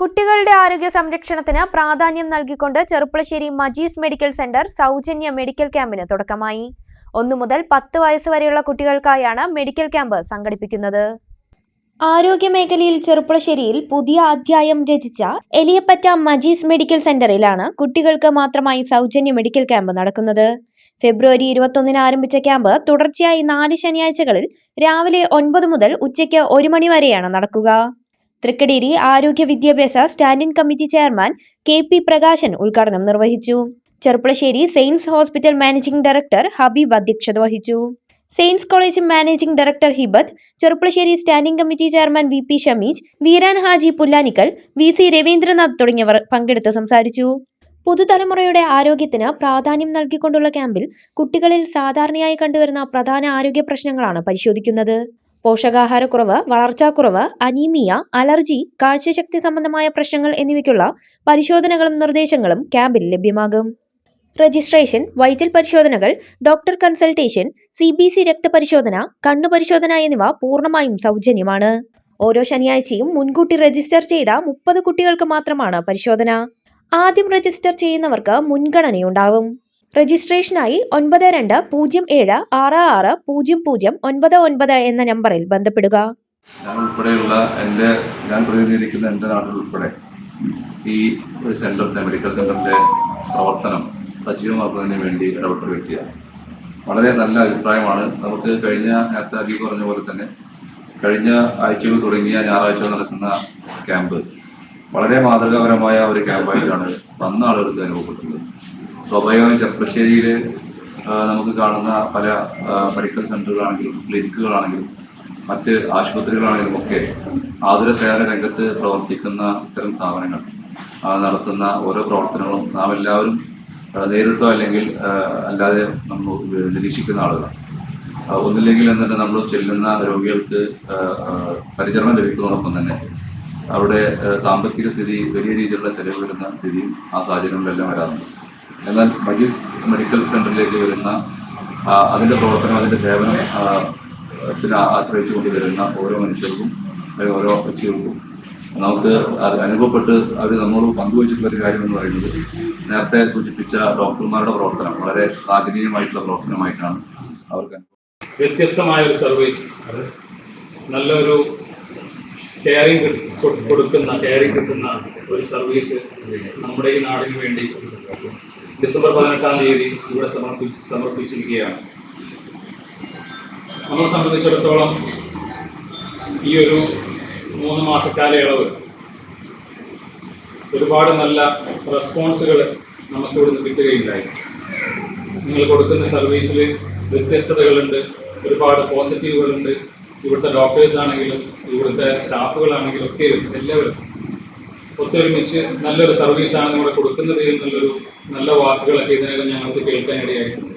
കുട്ടികളുടെ ആരോഗ്യ സംരക്ഷണത്തിന് പ്രാധാന്യം നൽകിക്കൊണ്ട് ചെറുപ്പളശ്ശേരി മജീസ് മെഡിക്കൽ സെന്റർ സൗജന്യ മെഡിക്കൽ ക്യാമ്പിന് തുടക്കമായി. ഒന്നു മുതൽ പത്ത് വയസ്സ് വരെയുള്ള കുട്ടികൾക്കായാണ് മെഡിക്കൽ ക്യാമ്പ് സംഘടിപ്പിക്കുന്നത്. ആരോഗ്യമേഖലയിൽ ചെറുപ്പളശ്ശേരിയിൽ പുതിയ അധ്യായം രചിച്ച എലിയപ്പറ്റ മജീസ് മെഡിക്കൽ സെന്ററിലാണ് കുട്ടികൾക്ക് മാത്രമായി സൗജന്യ മെഡിക്കൽ ക്യാമ്പ് നടക്കുന്നത്. ഫെബ്രുവരി ഇരുപത്തൊന്നിന് ആരംഭിച്ച ക്യാമ്പ് തുടർച്ചയായി നാല് ശനിയാഴ്ചകളിൽ രാവിലെ ഒൻപത് മുതൽ ഉച്ചയ്ക്ക് ഒരു മണി വരെയാണ് നടക്കുക. തൃക്കടേരി ആരോഗ്യ വിദ്യാഭ്യാസ standing committee chairman K P Prakashan ഉദ്ഘാടനം നിർവഹിച്ചു. Cherpulassery Sains hospital managing director Habeeb അധ്യക്ഷത വഹിച്ചു. Sains college managing director Hibath Cherpulassery standing committee chairman V P Shameej Veeran Haji Pullanikkal V C Ravindranath തുടങ്ങിയവർ പങ്കെടുത്ത് സംസാരിച്ചു. പുതുതലമുറയുടെ ആരോഗ്യത്തിന് പ്രാധാന്യം നൽകിക്കൊണ്ടുള്ള ക്യാമ്പിൽ കുട്ടികളിൽ സാധാരണയായി കണ്ടുവരുന്ന പ്രധാന ആരോഗ്യ പ്രശ്നങ്ങളാണ് പരിശോധിക്കുന്നത്. പോഷകാഹാരക്കുറവ് വളർച്ചാക്കുറവ് അനീമിയ അലർജി കാഴ്ചശക്തി സംബന്ധമായ പ്രശ്നങ്ങൾ എന്നിവയ്ക്കുള്ള പരിശോധനകളും നിർദ്ദേശങ്ങളും ക്യാമ്പിൽ ലഭ്യമാകും. രജിസ്ട്രേഷൻ വൈറ്റൽ പരിശോധനകൾ doctor consultation C B C രക്തപരിശോധന കണ്ണു പരിശോധന എന്നിവ പൂർണമായും സൗജന്യമാണ്. ഓരോ ശനിയാഴ്ചയും മുൻകൂട്ടി രജിസ്റ്റർ ചെയ്ത മുപ്പത് കുട്ടികൾക്ക് മാത്രമാണ് പരിശോധന. ആദ്യം രജിസ്റ്റർ ചെയ്യുന്നവർക്ക് മുൻഗണനയുണ്ടാവും. രജിസ്ട്രേഷനായി ഒൻപത് രണ്ട് പൂജ്യം ഏഴ് ആറ് ആറ് പൂജ്യം പൂജ്യം ഒൻപത് ഒൻപത് എന്ന നമ്പറിൽ ബന്ധപ്പെടുക. ഞാൻ ഉൾപ്പെടെയുള്ള എന്റെ ഞാൻ പ്രതിനിധീകരിക്കുന്ന എന്റെ നാട്ടിൽ ഉൾപ്പെടെ ഈ ഒരു സെന്ററിന്റെ മെഡിക്കൽ സെന്ററിന്റെ പ്രവർത്തനം സജീവമാക്കുന്നതിന് വേണ്ടി ഇടപെട്ട വ്യക്തിയാണ്. വളരെ നല്ല അഭിപ്രായമാണ്. നമുക്ക് കഴിഞ്ഞ നേരത്തെ അബി പറഞ്ഞ പോലെ തന്നെ കഴിഞ്ഞ ആഴ്ചകൾ തുടങ്ങിയ ഞായറാഴ്ച നടക്കുന്ന ക്യാമ്പ് വളരെ മാതൃകാപരമായ ഒരു ക്യാമ്പായിട്ടാണ് വന്ന ആളുകൾക്ക് അനുഭവപ്പെട്ടുള്ളത് സ്വാഭാവികമായും ചെർപ്പശ്ശേരിയിൽ നമുക്ക് കാണുന്ന പല മെഡിക്കൽ സെന്ററുകളാണെങ്കിലും ക്ലിനിക്കുകളാണെങ്കിലും മറ്റ് ആശുപത്രികളാണെങ്കിലും ഒക്കെ ആതുര സേവന രംഗത്ത് പ്രവർത്തിക്കുന്ന ഇത്തരം സ്ഥാപനങ്ങൾ നടത്തുന്ന ഓരോ പ്രവർത്തനങ്ങളും നാം എല്ലാവരും നേരിട്ടോ അല്ലെങ്കിൽ അല്ലാതെ നമ്മൾ നിരീക്ഷിക്കുന്ന ആളുകളാണ്. ഒന്നില്ലെങ്കിൽ എന്നിട്ട് നമ്മൾ ചെല്ലുന്ന രോഗികൾക്ക് പരിചരണം ലഭിക്കുന്നതോടൊപ്പം തന്നെ അവിടെ സാമ്പത്തിക സ്ഥിതി വലിയ രീതിയിലുള്ള ചെലവ് വരുന്ന സ്ഥിതിയും ആ സാഹചര്യങ്ങളിലെല്ലാം വരാറുണ്ട്. എന്നാൽ മജീസ് മെഡിക്കൽ സെന്ററിലേക്ക് വരുന്ന അതിന്റെ പ്രവർത്തനം അതിന്റെ സേവനം പിന്നെ ആശ്രയിച്ചു കൊണ്ട് വരുന്ന ഓരോ മനുഷ്യർക്കും അല്ലെങ്കിൽ ഓരോ വ്യക്തികൾക്കും. നമുക്ക് അനുഭവപ്പെട്ട് അവർ നമ്മളോട് പങ്കുവച്ചിട്ടുള്ള ഒരു കാര്യം എന്ന് പറയുന്നത് നേരത്തെ സൂചിപ്പിച്ച ഡോക്ടർമാരുടെ പ്രവർത്തനം വളരെ സാഹചര്യമായിട്ടുള്ള പ്രവർത്തനമായിട്ടാണ് അവർക്ക് വ്യത്യസ്തമായ ഒരു സർവീസ്. നല്ലൊരു കെയറിങ് കൊടുക്കുന്ന കെയറിങ് കിട്ടുന്ന ഒരു സർവീസ് നമ്മുടെ ഈ നാടിന് വേണ്ടി ഡിസംബർ പതിനെട്ടാം തീയതി ഇവിടെ സമർപ്പിച്ച് സമർപ്പിച്ചിരിക്കുകയാണ്. നമ്മളെ സംബന്ധിച്ചിടത്തോളം ഈ ഒരു മൂന്ന് മാസക്കാലയളവ് ഒരുപാട് നല്ല റെസ്പോൺസുകൾ നമുക്ക് ഇവിടുന്ന് കിട്ടുകയുണ്ടായി. നിങ്ങൾ കൊടുക്കുന്ന സർവീസിൽ വ്യത്യസ്തതകളുണ്ട് ഒരുപാട് പോസിറ്റീവുകളുണ്ട്. ഇവിടുത്തെ ഡോക്ടേഴ്സ് ആണെങ്കിലും ഇവിടുത്തെ സ്റ്റാഫുകളാണെങ്കിലും ഒക്കെ എല്ലാവരും ഒത്തൊരുമിച്ച് നല്ലൊരു സർവീസാണ് ഇവിടെ കൊടുക്കുന്നത്. എന്നുള്ളൊരു നല്ല വാക്കുകളൊക്കെ ഇതിനകം ഞങ്ങൾക്ക് കേൾക്കാനിടയായിട്ടുണ്ട്.